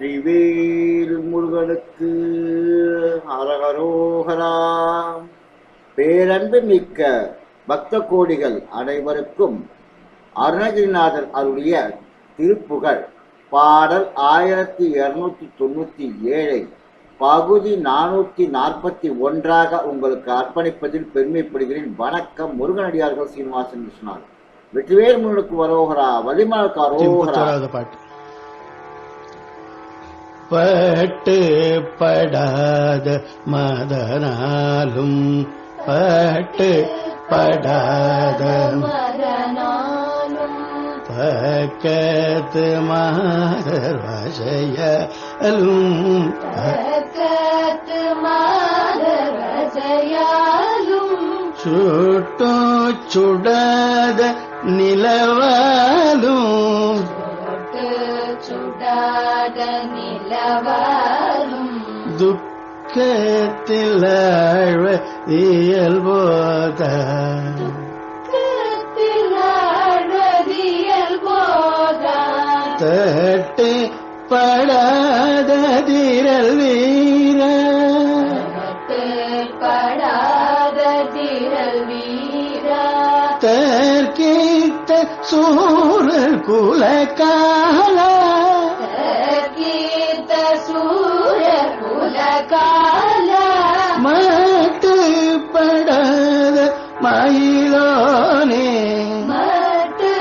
வெற்றிவேல் முருகனுக்கு அரகரோகரா பேரன்பு மிக்க பக்த கோடிகள் அனைவருக்கும் அருணகிரிநாதர் அருளிய திருப்புகழ். பாடல் ஆயிரத்தி இருநூத்தி தொண்ணூத்தி ஏழை. பகுதி நானூத்தி நாற்பத்தி ஒன்றாக உங்களுக்கு அர்ப்பணிப்பதில் பெருமைப்படுகிறேன். வணக்கம் முருகனடியார்கள் சீனிவாசன் விஸ்வநாத் வெற்றிவேல் முருகனுக்கு வரோகரா வலிமலுக்கு அரோகரா பாட்டு. பட்டு படாத மதனாலும் பட்டு படாத பக்கத்து மாதர் வசையலும் பக்கத்து மாதர் வசையாலும். சுட்டோ சுடாத நிலவாலும் சுடாத நிலவாலும் துக்கத்தில் ஆழ்வ இயல்போத தட்டு படாத திரல் வீர பட்டு படாத திரள் வீரா தற்கீத்த சூழல் குலக்கால குலகால. மட்டு படாத மயிலோனே. மட்டு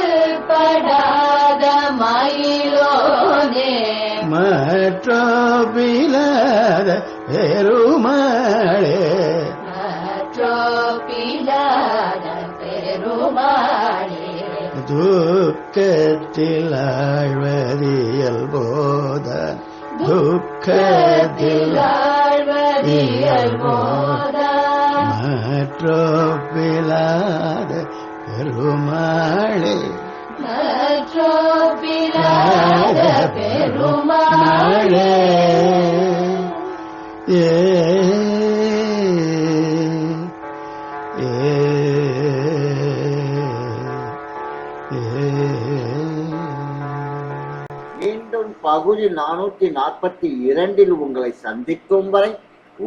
படாத மயிலோனே. மற்றோபிலாத பெருமாளே. மற்றோப்பிலாத பெருமாளே. துக்கத்தில் ஆழ்வதியல் போத துக்கத்தில் ஆழ்வதியல் போதா மற்றோபிலாத பெருமாளே. மற்றோப்பிலாத பெருமாளே. ஏ ஏ மீண்டும் பகுதி நானூற்றி நாற்பத்தி இரண்டில் உங்களை சந்திக்கும் வரை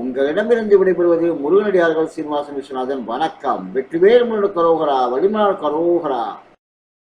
உங்களிடமிருந்து விடைபெறுவது முருகனடியார்கள் சீனிவாசன் விஸ்வநாதன். வணக்கம். வெற்றிவேல் முருகன் கரோகரா வலிமலர் கரோகரா